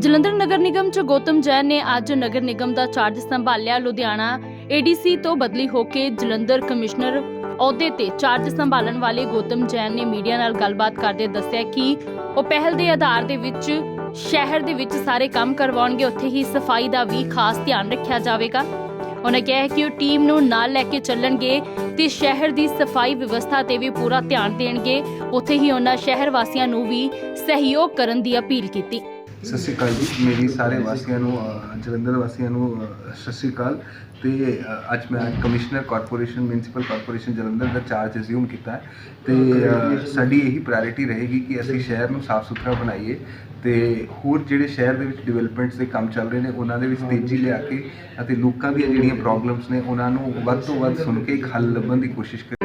ਜਲੰਧਰ ਨਗਰ ਨਿਗਮ ਚ ਗੌਤਮ ਜੈਨ ਨੇ ਅੱਜ ਨਗਰ ਨਿਗਮ ਦਾ ਚਾਰਜ ਸੰਭਾਲਿਆ। ਲੁਧਿਆਣਾ ਏਡੀਸੀ ਤੋਂ ਬਦਲੀ ਹੋ ਕੇ ਜਲੰਧਰ ਕਮਿਸ਼ਨਰ ਅਹੁਦੇ ਤੇ ਚਾਰਜ ਸੰਭਾਲਣ ਵਾਲੇ ਗੌਤਮ ਜੈਨ ਨੇ ਮੀਡੀਆ ਨਾਲ ਗੱਲਬਾਤ ਕਰਦੇ ਦੱਸਿਆ ਕਿ ਉਹ ਪਹਿਲ ਦੇ ਆਧਾਰ ਦੇ ਵਿੱਚ ਸ਼ਹਿਰ ਦੇ ਵਿੱਚ ਸਾਰੇ ਕੰਮ ਕਰਵਾਉਣਗੇ। ਉੱਥੇ ਹੀ ਸਫ਼ਾਈ ਦਾ ਵੀ ਖਾਸ ਧਿਆਨ ਰੱਖਿਆ ਜਾਵੇਗਾ। ਉਹਨਾਂ ਕਿਹਾ ਕਿ ਉਹ ਟੀਮ ਨੂੰ ਨਾਲ ਲੈ ਕੇ ਚੱਲਣਗੇ ਤੇ ਸ਼ਹਿਰ ਦੀ ਸਫ਼ਾਈ ਵਿਵਸਥਾ ਤੇ ਵੀ ਪੂਰਾ ਧਿਆਨ ਦੇਣਗੇ। ਉੱਥੇ ਹੀ ਉਹਨਾਂ ਸ਼ਹਿਰ ਵਾਸੀਆਂ ਨੂੰ ਵੀ ਸਹਿਯੋਗ ਕਰਨ ਦੀ ਅਪੀਲ ਕੀਤੀ। ਸਤਿ ਸ਼੍ਰੀ ਅਕਾਲ ਜੀ। ਮੇਰੀ ਸਾਰੇ ਵਾਸੀਆਂ ਨੂੰ ਅ, ਜਲੰਧਰ ਵਾਸੀਆਂ ਨੂੰ ਅ, ਸਤਿ ਸ਼੍ਰੀ ਅਕਾਲ। ਤੇ ਅ, ਅੱਜ ਮੈਂ commissioner corporation municipal corporation Jalandhar ਦਾ ਚਾਰਜ ਅਸਿਊਮ ਕੀਤਾ ਹੈ। ਤੇ ਅ, ਸਾਡੀ ਇਹੀ ਪ੍ਰਾਇੋਰਟੀ ਰਹੇਗੀ ਕਿ ਅਸੀਂ ਸ਼ਹਿਰ ਨੂੰ ਸਾਫ਼ ਸੁਥਰਾ ਬਣਾਈਏ ਤੇ ਹੋਰ ਜਿਹੜੇ ਸ਼ਹਿਰ ਦੇ ਵਿੱਚ ਡਿਵੈਲਪਮੈਂਟਸ ਦੇ ਕੰਮ ਚੱਲ ਰਹੇ ਨੇ ਉਹਨਾਂ ਦੇ ਵਿੱਚ ਤੇਜ਼ੀ ਲਿਆ ਕੇ ਅਤੇ ਲੋਕਾਂ ਦੀਆਂ ਜਿਹੜੀਆਂ ਪ੍ਰੋਬਲਮਸ ਨੇ ਉਹਨਾਂ ਨੂੰ ਵੱਧ ਤੋਂ ਵੱਧ ਸੁਣ ਕੇ ਇੱਕ ਹੱਲ ਲੱਭਣ ਦੀ ਕੋਸ਼ਿਸ਼ ਕਰੀਏ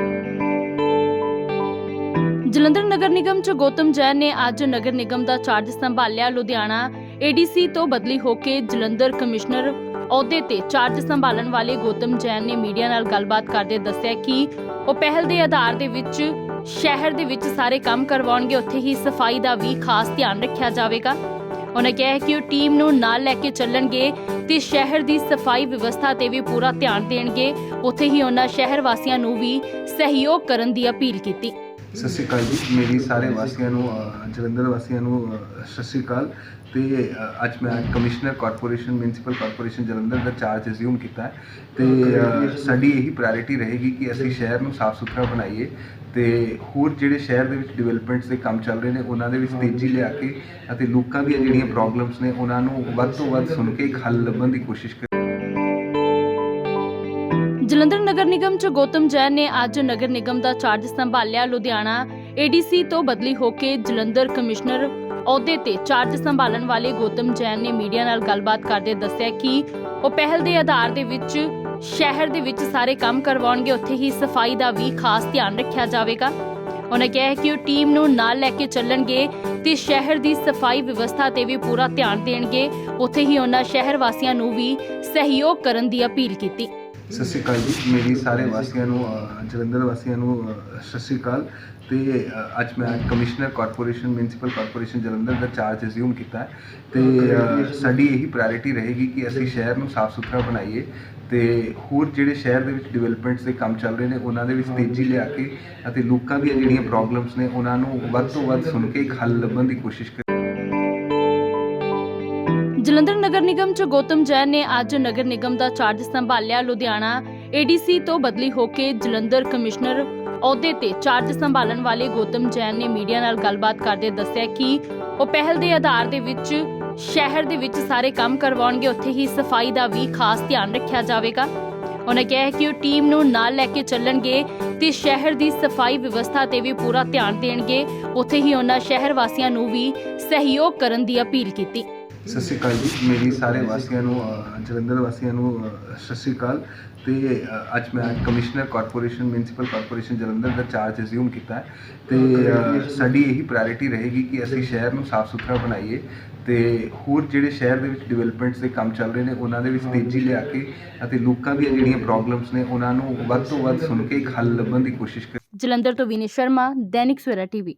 ਜਲੰਧਰ ਨਗਰ ਨਿਗਮ ਚ ਗੌਤਮ ਜੈਨ ਨੇ ਅੱਜ ਨਗਰ ਨਿਗਮ ਦਾ ਚਾਰਜ ਸੰਭਾਲਿਆ। ਲੁਧਿਆਣਾ ਏਡੀਸੀ ਤੋਂ ਬਦਲੀ ਹੋ ਕੇ ਜਲੰਧਰ ਕਮਿਸ਼ਨਰ ਅਹੁਦੇ ਤੇ ਚਾਰਜ ਸੰਭਾਲਣ ਵਾਲੇ ਗੌਤਮ ਜੈਨ ਨੇ ਮੀਡੀਆ ਨਾਲ ਗੱਲਬਾਤ ਕਰਦੇ ਦੱਸਿਆ ਕਿ ਉਹ ਪਹਿਲ ਦੇ ਆਧਾਰ ਦੇ ਵਿੱਚ ਸ਼ਹਿਰ ਦੇ ਵਿੱਚ ਸਾਰੇ ਕੰਮ ਕਰਵਾਉਣਗੇ। ਉੱਥੇ ਹੀ ਸਫ਼ਾਈ ਦਾ ਵੀ ਖਾਸ ਧਿਆਨ ਰੱਖਿਆ ਜਾਵੇਗਾ। ਉਹਨਾਂ ਕਿਹਾ ਕਿ ਉਹ ਟੀਮ ਨੂੰ ਨਾਲ ਲੈ ਕੇ ਚੱਲਣਗੇ ਤੇ ਸ਼ਹਿਰ ਦੀ ਸਫ਼ਾਈ ਵਿਵਸਥਾ ਤੇ ਵੀ ਪੂਰਾ ਧਿਆਨ ਦੇਣਗੇ। ਉੱਥੇ ਹੀ ਉਹਨਾਂ ਸ਼ਹਿਰ ਵਾਸੀਆਂ ਨੂੰ ਵੀ ਸਹਿਯੋਗ ਕਰਨ ਦੀ ਅਪੀਲ ਕੀਤੀ। ਸਤਿ ਸ਼੍ਰੀ ਅਕਾਲ ਜੀ। ਮੇਰੀ ਸਾਰੇ ਵਾਸੀਆਂ ਨੂੰ ਅ, ਜਲੰਧਰ ਵਾਸੀਆਂ ਨੂੰ ਅ, ਸਤਿ ਸ਼੍ਰੀ ਅਕਾਲ। ਤੇ ਅ, ਅੱਜ ਮੈਂ commissioner corporation municipal corporation Jalandhar ਦਾ ਚਾਰਜ ਅਸਿਊਮ ਕੀਤਾ ਹੈ। ਤੇ ਅ, ਸਾਡੀ ਇਹੀ ਪ੍ਰਾਇੋਰਟੀ ਰਹੇਗੀ ਕਿ ਅਸੀਂ ਸ਼ਹਿਰ ਨੂੰ ਸਾਫ਼ ਸੁਥਰਾ ਬਣਾਈਏ। ਤੇ ਹੋਰ ਜਿਹੜੇ ਸ਼ਹਿਰ ਦੇ ਵਿੱਚ ਡਿਵੈਲਪਮੈਂਟਸ ਦੇ ਕੰਮ ਚੱਲ ਰਹੇ ਨੇ ਉਹਨਾਂ ਦੇ ਵਿੱਚ ਤੇਜ਼ੀ ਲਿਆ ਕੇ ਅਤੇ ਲੋਕਾਂ ਦੀਆਂ ਜਿਹੜੀਆਂ ਪ੍ਰੋਬਲਮਸ ਨੇ ਉਹਨਾਂ ਨੂੰ ਵੱਧ ਤੋਂ ਵੱਧ ਸੁਣ ਕੇ ਇੱਕ ਹੱਲ ਲੱਭਣ ਦੀ ਕੋਸ਼ਿਸ਼ ਕਰੀਏ। ਜਲੰਧਰ ਨਗਰ ਨਿਗਮ ਚ ਗੌਤਮ ਜੈਨ ਨੇ ਅੱਜ ਨਗਰ ਨਿਗਮ ਦਾ ਚਾਰਜ ਸੰਭਾਲਿਆ। ਲੁਧਿਆਣਾ ਏਡੀਸੀ ਤੋਂ ਬਦਲੀ ਹੋ ਕੇ ਜਲੰਧਰ ਕਮਿਸ਼ਨਰ ਅਹੁਦੇ ਤੇ ਚਾਰਜ ਸੰਭਾਲਣ ਵਾਲੇ ਗੌਤਮ ਜੈਨ ਨੇ ਮੀਡੀਆ ਨਾਲ ਗੱਲਬਾਤ ਕਰਦੇ ਦੱਸਿਆ ਕਿ ਉਹ ਪਹਿਲ ਦੇ ਆਧਾਰ ਦੇ ਵਿੱਚ ਸ਼ਹਿਰ ਦੇ ਵਿੱਚ ਸਾਰੇ ਕੰਮ ਕਰਵਾਉਣਗੇ। ਉੱਥੇ ਹੀ ਸਫ਼ਾਈ ਦਾ ਵੀ ਖਾਸ ਧਿਆਨ ਰੱਖਿਆ ਜਾਵੇਗਾ। ਉਹਨਾਂ ਕਿਹਾ ਹੈ ਕਿ ਉਹ ਟੀਮ ਨੂੰ ਨਾਲ ਲੈ ਕੇ ਚੱਲਣਗੇ ਤੇ ਸ਼ਹਿਰ ਦੀ ਸਫ਼ਾਈ ਵਿਵਸਥਾ ਤੇ ਵੀ ਪੂਰਾ ਧਿਆਨ ਦੇਣਗੇ। ਉੱਥੇ ਹੀ ਉਹਨਾਂ ਸ਼ਹਿਰ ਵਾਸੀਆਂ ਨੂੰ ਵੀ ਸਹਿਯੋਗ ਕਰਨ ਦੀ ਅਪੀਲ ਕੀਤੀ। ਸਤਿ ਸ਼੍ਰੀ ਅਕਾਲ ਜੀ। ਮੇਰੀ ਸਾਰੇ ਵਾਸੀਆਂ ਨੂੰ ਅ, ਜਲੰਧਰ ਵਾਸੀਆਂ ਨੂੰ ਅ, ਸਤਿ ਸ਼੍ਰੀ ਅਕਾਲ। ਤੇ ਅ, ਅੱਜ ਮੈਂ commissioner corporation municipal corporation Jalandhar ਦਾ ਚਾਰਜ ਅਸਿਊਮ ਕੀਤਾ ਹੈ। ਤੇ ਅ, ਸਾਡੀ ਇਹੀ ਪ੍ਰਾਇੋਰਟੀ ਰਹੇਗੀ ਕਿ ਅਸੀਂ ਸ਼ਹਿਰ ਨੂੰ ਸਾਫ਼ ਸੁਥਰਾ ਬਣਾਈਏ ਤੇ ਹੋਰ ਜਿਹੜੇ ਸ਼ਹਿਰ ਦੇ ਵਿੱਚ ਡਿਵੈਲਪਮੈਂਟਸ ਦੇ ਕੰਮ ਚੱਲ ਰਹੇ ਨੇ ਉਹਨਾਂ ਦੇ ਵਿੱਚ ਤੇਜ਼ੀ ਲਿਆ ਕੇ ਅਤੇ ਲੋਕਾਂ ਦੀਆਂ ਜਿਹੜੀਆਂ ਪ੍ਰੋਬਲਮਸ ਨੇ ਉਹਨਾਂ ਨੂੰ ਵੱਧ ਤੋਂ ਵੱਧ ਸੁਣ ਕੇ ਇੱਕ ਹੱਲ ਲੱਭਣ ਦੀ ਕੋਸ਼ਿਸ਼ ਕਰੀਏ ਜਲੰਧਰ ਨਗਰ ਨਿਗਮ ਚ ਗੌਤਮ ਜੈਨ ਨੇ ਅੱਜ ਨਗਰ ਨਿਗਮ ਦਾ ਚਾਰਜ ਸੰਭਾਲਿਆ। ਲੁਧਿਆਣਾ ਏਡੀਸੀ ਤੋਂ ਬਦਲੀ ਹੋ ਕੇ ਜਲੰਧਰ ਕਮਿਸ਼ਨਰ ਅਹੁਦੇ ਤੇ ਚਾਰਜ ਸੰਭਾਲਣ ਵਾਲੇ ਗੌਤਮ ਜੈਨ ਨੇ ਮੀਡੀਆ ਨਾਲ ਗੱਲਬਾਤ ਕਰਦੇ ਦੱਸਿਆ ਕਿ ਉਹ ਪਹਿਲ ਦੇ ਆਧਾਰ ਦੇ ਵਿੱਚ ਸ਼ਹਿਰ ਦੇ ਵਿੱਚ ਸਾਰੇ ਕੰਮ ਕਰਵਾਉਣਗੇ। ਉੱਥੇ ਹੀ ਸਫ਼ਾਈ ਦਾ ਵੀ ਖਾਸ ਧਿਆਨ ਰੱਖਿਆ ਜਾਵੇਗਾ। ਉਹਨਾਂ ਕਿਹਾ ਕਿ ਉਹ ਟੀਮ ਨੂੰ ਨਾਲ ਲੈ ਕੇ ਚੱਲਣਗੇ ਤੇ ਸ਼ਹਿਰ ਦੀ ਸਫ਼ਾਈ ਵਿਵਸਥਾ ਤੇ ਵੀ ਪੂਰਾ ਧਿਆਨ ਦੇਣਗੇ। ਉੱਥੇ ਹੀ ਉਹਨਾਂ ਸ਼ਹਿਰ ਵਾਸੀਆਂ ਨੂੰ ਵੀ ਸਹਿਯੋਗ ਕਰਨ ਦੀ ਅਪੀਲ ਕੀਤੀ। ਸਤਿ ਸ਼੍ਰੀ ਅਕਾਲ ਜੀ। ਮੇਰੀ ਸਾਰੇ ਵਾਸੀਆਂ ਨੂੰ ਅ, ਜਲੰਧਰ ਵਾਸੀਆਂ ਨੂੰ ਅ, ਸਤਿ ਸ਼੍ਰੀ ਅਕਾਲ। ਤੇ ਅ, ਅੱਜ ਮੈਂ commissioner corporation municipal corporation Jalandhar ਦਾ ਚਾਰਜ ਅਸਿਊਮ ਕੀਤਾ ਹੈ। ਤੇ ਅ, ਸਾਡੀ ਇਹੀ ਪ੍ਰਾਇੋਰਟੀ ਰਹੇਗੀ ਕਿ ਅਸੀਂ ਸ਼ਹਿਰ ਨੂੰ ਸਾਫ਼ ਸੁਥਰਾ ਬਣਾਈਏ ਤੇ ਹੋਰ ਜਿਹੜੇ ਸ਼ਹਿਰ ਦੇ ਵਿੱਚ ਡਿਵੈਲਪਮੈਂਟਸ ਦੇ ਕੰਮ ਚੱਲ ਰਹੇ ਨੇ ਉਹਨਾਂ ਦੇ ਵਿੱਚ ਤੇਜ਼ੀ ਲਿਆ ਕੇ ਅਤੇ ਲੋਕਾਂ ਦੀਆਂ ਜਿਹੜੀਆਂ ਪ੍ਰੋਬਲਮਸ ਨੇ ਉਹਨਾਂ ਨੂੰ ਵੱਧ ਤੋਂ ਵੱਧ ਸੁਣ ਕੇ ਇੱਕ ਹੱਲ ਲੱਭਣ ਦੀ ਕੋਸ਼ਿਸ਼ ਕਰੀਏ। ਜਲੰਧਰ ਤੋਂ ਵਿਨੇ ਸ਼ਰਮਾ ਦੈਨਿਕ ਸਵੇਰਾ ਟੀਵੀ।